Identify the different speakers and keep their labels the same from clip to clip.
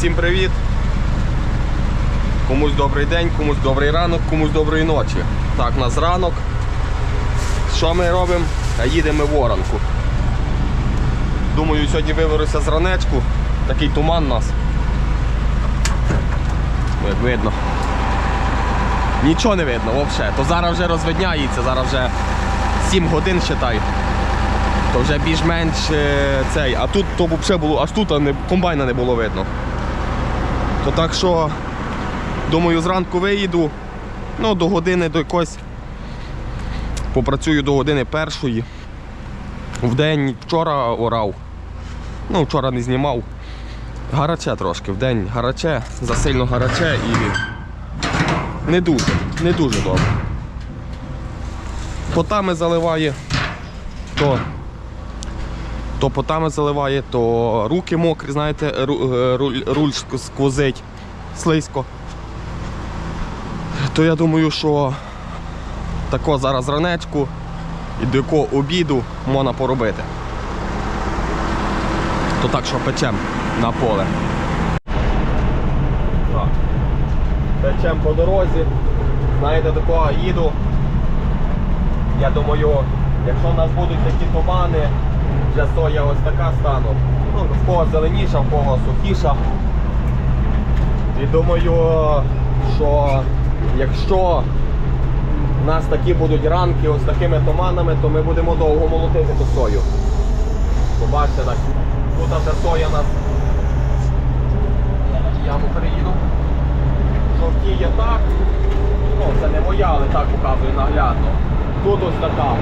Speaker 1: всім привіт. Комусь добрий день, комусь добрий ранок, комусь доброї ночі. Так, у нас ранок. Що ми робимо? А їдемо в Воронку. Думаю, сьогодні виберуся з ранечку. Такий туман у нас. Як видно. Нічого не видно взагалі. То зараз вже розвидняється, зараз вже 7 годин считай. То вже більш-менш е, цей, а тут то взагалі було, аж тут комбайна не було видно. То так що, думаю, зранку виїду, ну, до години до якось. Попрацюю до години першої. В день вчора орав. Ну, вчора не знімав. Гараче трошки, в день гараче, засильно гараче і не дуже, не дуже добре. Потами заливає, то то потами заливає, то руки мокрі, знаєте, е, руль, руль сквозить слизько. То я думаю, що тако зараз ранечку і до обіду можна поробити. То так, що печем на поле. Так. Печем по дорозі. Знаєте, такого їду. Я думаю, якщо в нас будуть такі тумани, вже соя ось така стану. Ну, в кого зеленіша, в кого сухіша. І думаю, що якщо в нас такі будуть ранки ось такими туманами, то ми будемо довго молотити ту сою. Побачите так. Тут вже соя у нас. Яму переїду. Жовтіє так. Ну, це не моя, але так показую наглядно. Тут ось така.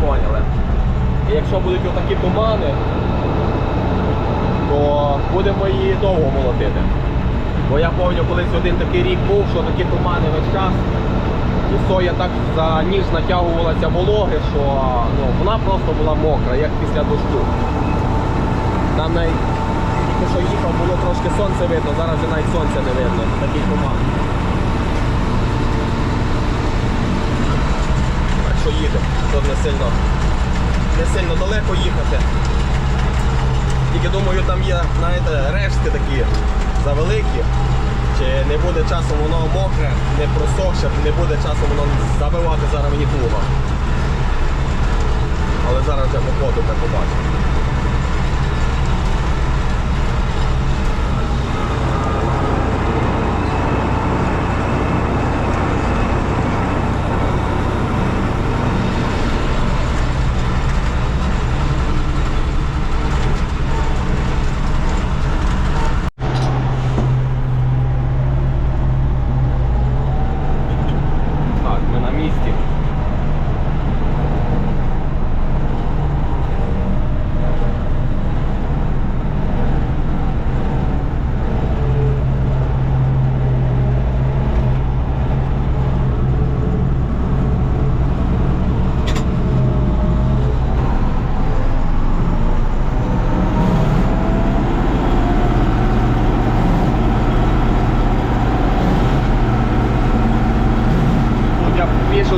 Speaker 1: Поняли. І якщо будуть отакі тумани, то будемо її довго молотити. Бо я пам'ятаю, колись один такий рік був, що такі тумани весь час. І соя так за ніж натягувалася вологи, що ну, вона просто була мокра, як після дощу. Нам навіть що їхав, було трошки сонце видно, зараз вже навіть сонця не видно. Такий туман. Так їде, їдемо, не сильно, не сильно далеко їхати. Тільки думаю, там є, знаєте, рештки такі завеликі. Чи не буде часом воно мокре, не просохше, не буде часом воно забивати зараз мені плуга. Але зараз вже походу так побачимо.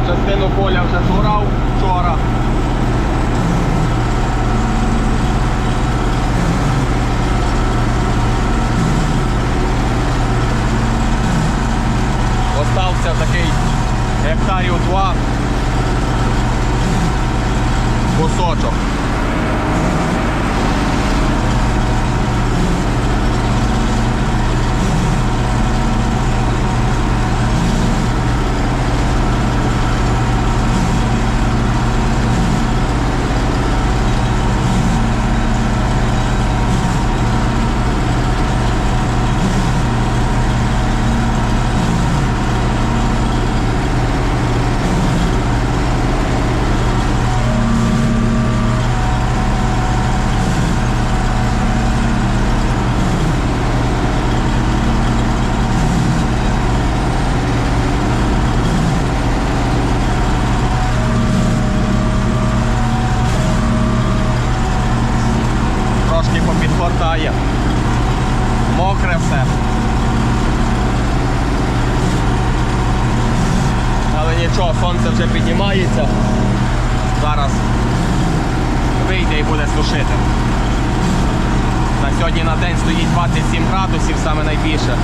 Speaker 1: частину поля вже згорав вчора. Докидає. Мокре все. Але нічого, сонце вже піднімається. Зараз вийде і буде сушити. На сьогодні на день стоїть 27 градусів, саме найбільше.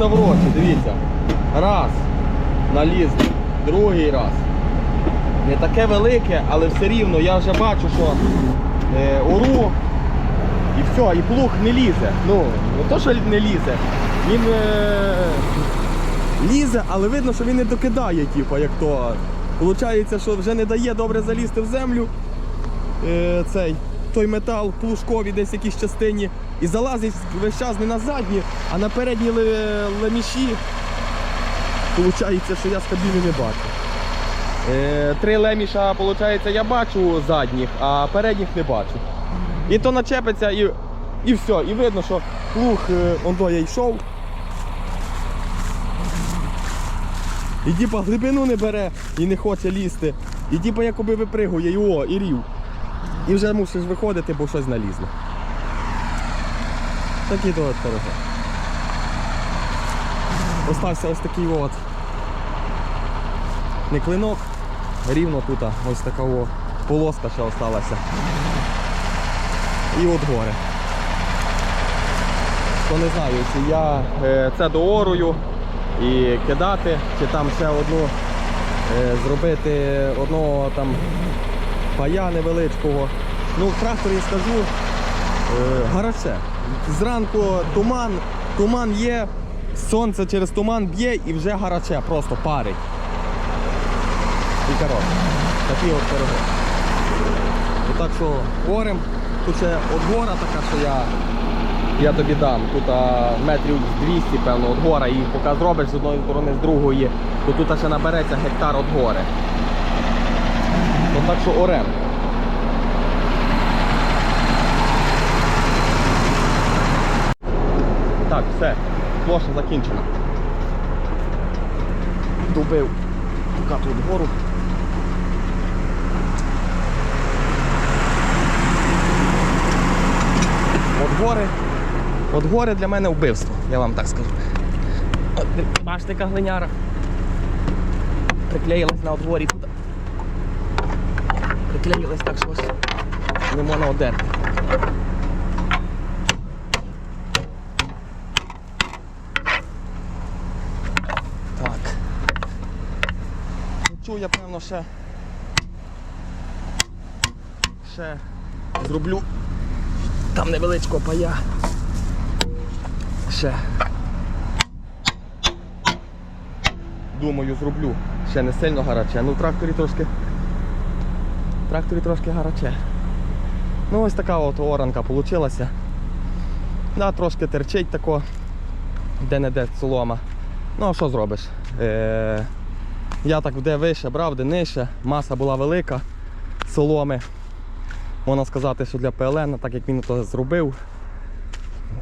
Speaker 1: Хто хтось дивіться. Раз. Наліз. Другий раз. Не таке велике, але все рівно я вже бачу, що е, ору і все, і плуг не лізе. Ну, не то, що не лізе. Він е, лізе, але видно, що він не докидає, типу, як то. Получається, що вже не дає добре залізти в землю. Е, цей той метал плужковий десь в якійсь частині і залазить весь час не на задні, а на передні леміші. Получається, що я кабіни не бачу. Е, три леміша, виходить, я бачу задніх, а передніх не бачу. І то начепиться і, і все. І видно, що плуг е, он до я йшов. І типа глибину не бере і не хоче лізти. І типа якоби випригує, і о, і рів. І вже мусиш виходити, бо щось налізло. Такий от пироги. Остався ось такий от. Не клинок, рівно тут ось така о, полоска ще осталася. І от гори. То не знаю, чи я е, це доорую і кидати, чи там ще одну е, зробити одного там пая невеличкого. Ну, в тракторі скажу, е, гараше. Зранку туман, туман є, сонце через туман б'є і вже гараче, просто парить. І коротше, такі от. І так що орем, тут ще от гора така, що я, я тобі дам. Тут а, метрів 200, певно, от гора, і поки зробиш з одної сторони, з другої, то тут ще набереться гектар от гори. Ну так що орем. Так, все, площа закінчена. Добив поки тут гору. От гори. От гори для мене вбивство, я вам так скажу. От, бачите, яка глиняра. Приклеїлась на отворі тут. Приклеїлась так, що ось не можна одерти. Так. Ну, Цю я певно ще. Ще зроблю там невеличкого пая. Ще. Думаю, зроблю. Ще не сильно гаряче. Ну в тракторі трошки. В тракторі трошки гаряче. Ну ось така от оранка вийшла. Да, трошки терчить тако, де-не-де солома. Ну а що зробиш? Е, я так де вище брав, де нижче, маса була велика соломи. Можна сказати, що для ПЛН, так як він то зробив,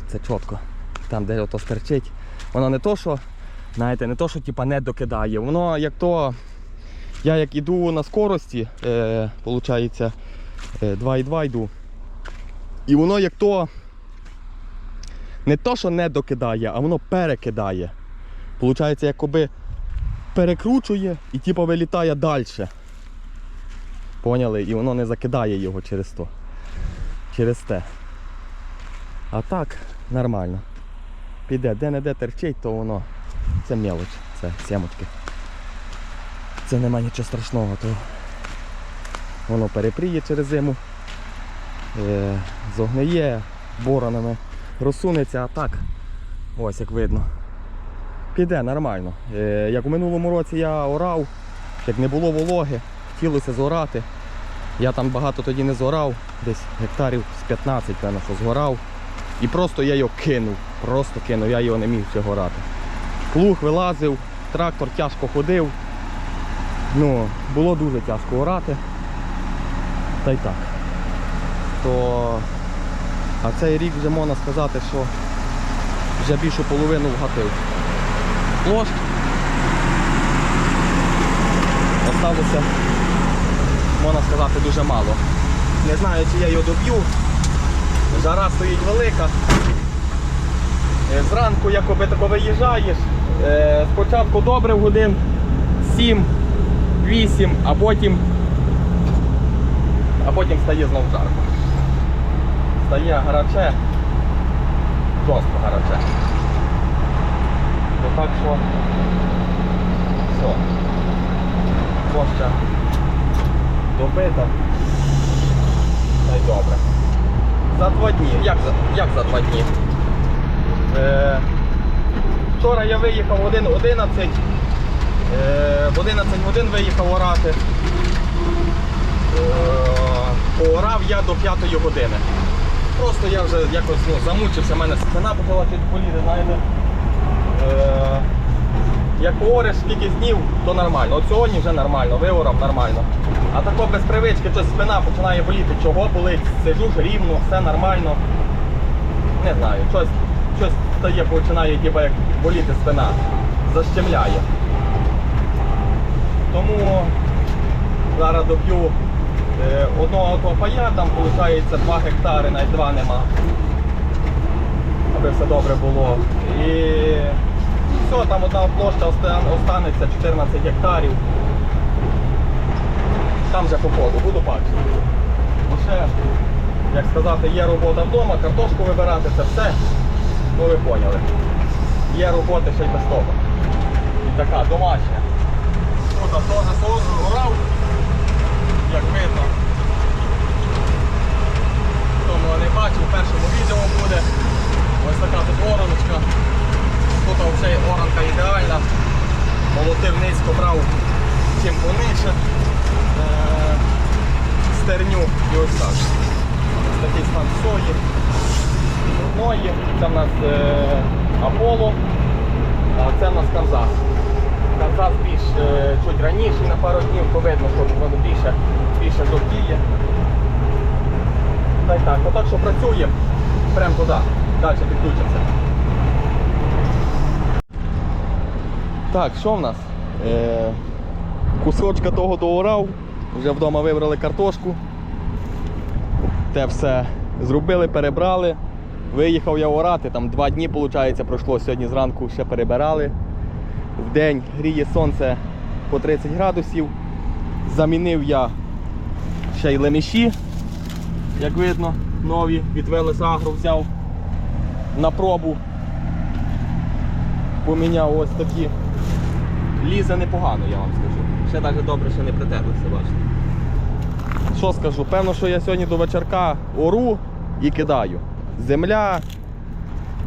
Speaker 1: це чітко. Там, де ото стерчить, воно не то, що, знаєте, не то, що типа, не докидає. Воно як то. Я як іду на скорості, е, виходить, е, 2,2 йду. І воно як то не то, що не докидає, а воно перекидає. Получається, якоби перекручує і типу вилітає далі. Поняли? І воно не закидає його через то. Через те. А так, нормально. Піде, де-не-де терчить, то воно. Це мелоч, це сімочки. Це нема нічого страшного, то воно перепріє через зиму, е, зогниє, боронами розсунеться, а так, ось як видно. Піде нормально. Е, як у минулому році я орав, як не було вологи, хотілося зорати. Я там багато тоді не зорав, десь гектарів з 15, певно, що згорав. І просто я його кинув. Просто кинув, я його не міг ще горати. Плуг вилазив, трактор тяжко ходив. Ну, було дуже тяжко орати. Та й так. То... А цей рік вже можна сказати, що вже більшу половину вгатив. Площ. Осталося, можна сказати, дуже мало. Не знаю, чи я його доб'ю. Жара стоїть велика. Е, Зранку, якоби тако виїжджаєш, е, спочатку добре в годин 7-8, а потім а потім стає знов жарко. Стає гаряче, жорстко гаряче. Так що все. Площа добита. Та й добре. За два дні. Як за, як за два дні? Е, вчора я виїхав в 1.11. Е, в 11 годин виїхав орати. Е, поорав я до 5 години. Просто я вже якось ну, замучився, в мене спина почала чуть боліти, знаєте. Е, як поориш скільки днів, то нормально. От сьогодні вже нормально, виорав нормально. А тако без привички, щось спина починає боліти. Чого болить? Сижу ж рівно, все нормально. Не знаю, щось, щось стає, починає типу, як боліти спина. Защемляє. Тому зараз доб'ю е, одного того пая, там виходить 2 гектари, навіть 2 нема. Аби все добре було. І все, там одна площа останеться 14 гектарів. Там вже по ходу, буду бачити. Ще, як сказати, є робота вдома, картошку вибирати, це все. Ну ви поняли. Є роботи ще й без того. І така домашня. Тут теж горав, як видно. Хто мене не бачив, в першому відео буде. Ось така тут ораночка. Тут взагалі оранка ідеальна. Молотив низько брав чим понижче. Е, Стерню і ось так. Такий стан сої. Одної. Це в нас е, Аполло, а це в нас Канзас. Канзас більш е, чуть раніше, на пару днів, видно, що воно більше, більше жовтіє. Та й так, отак, що працюємо, прямо туди, далі підключимося. Так, що в нас? Е, кусочка того доорав, вже вдома вибрали картошку. Те все зробили, перебрали. Виїхав я орати, там два дні, виходить, пройшло сьогодні зранку ще перебирали. В день гріє сонце по 30 градусів. Замінив я ще й леміші, як видно, нові від Велес взяв на пробу. Поміняв ось такі. Лізе непогано, я вам скажу. Ще навіть добре, що не притерлися, бачите. Що скажу? Певно, що я сьогодні до вечірка ору і кидаю. Земля,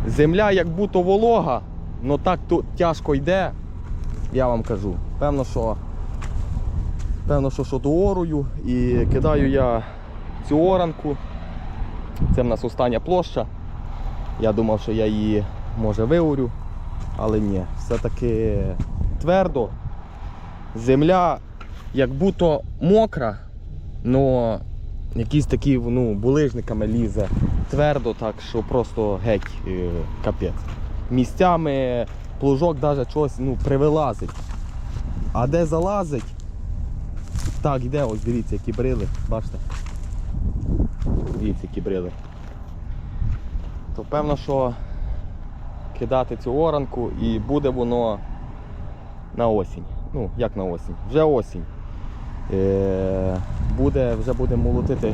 Speaker 1: земля як будто волога, але так тут тяжко йде, я вам кажу. Певно, що певно, що, що доорую і кидаю я цю оранку. Це в нас остання площа. Я думав, що я її може виорю, але ні, все-таки твердо. Земля як будто мокра, але якісь такі ну, булижниками лізе твердо, так що просто геть е, капець. Місцями плужок навіть щось ну, привилазить. А де залазить, так, йде, ось дивіться, які брили, бачите? Дивіться, які брили. То певно, що кидати цю оранку і буде воно на осінь. Ну, як на осінь? Вже осінь. Е, буде, вже будемо молотити,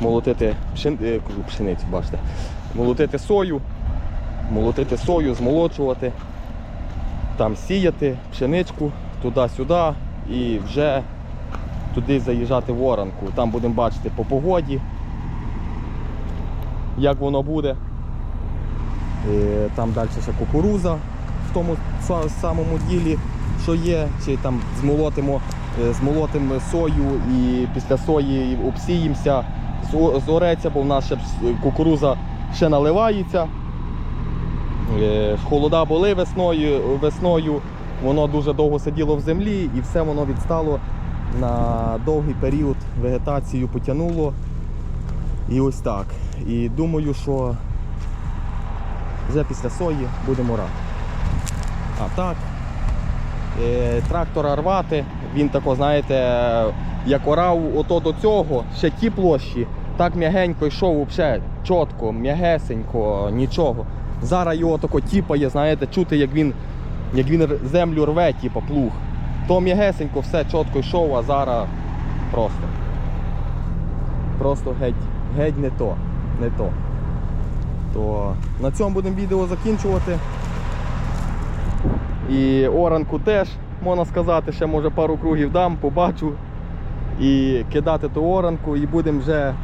Speaker 1: молотити пшен, е, пшеницю, бачите. Молотити сою, молотити сою, змолочувати, там сіяти пшеничку туди-сюди і вже туди заїжджати в. Там будемо бачити по погоді, як воно буде. Е, Там далі ще кукуруза в тому самому ділі, що є, чи там змолотимо, е, змолотимо сою і після сої обсіємося, зореться, бо в нас ще кукуруза ще наливається. Е, Холода були весною, весною, воно дуже довго сиділо в землі і все воно відстало на довгий період вегетацію потягнуло. І ось так. І думаю, що вже після сої будемо рати. А так, е, трактора рвати, він тако, знаєте, як орав ото до цього, ще ті площі, так м'ягенько йшов взагалі, чітко, м'ягесенько, нічого. Зараз його тако тіпає, знаєте, чути, як він, як він землю рве, типу плуг. То м'ягесенько все чітко йшов, а зараз просто. Просто геть, геть не то, не то. То на цьому будемо відео закінчувати. І оранку теж, можна сказати, ще може пару кругів дам, побачу. І кидати ту оранку, і будемо вже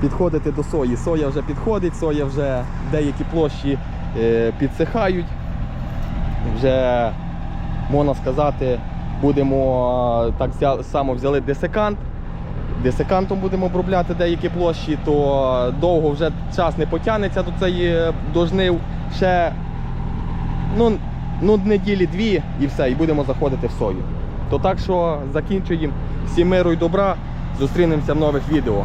Speaker 1: підходити до сої. Соя вже підходить, соя вже деякі площі е, підсихають. Вже, можна сказати, будемо е, так само взяли десикант. Десикантом будемо обробляти деякі площі, то довго вже час не потягнеться до цієї до жнив. Ще ну, ну, неділі дві і все, і будемо заходити в сою. То так що закінчуємо. Всім миру і добра. Зустрінемося в нових відео.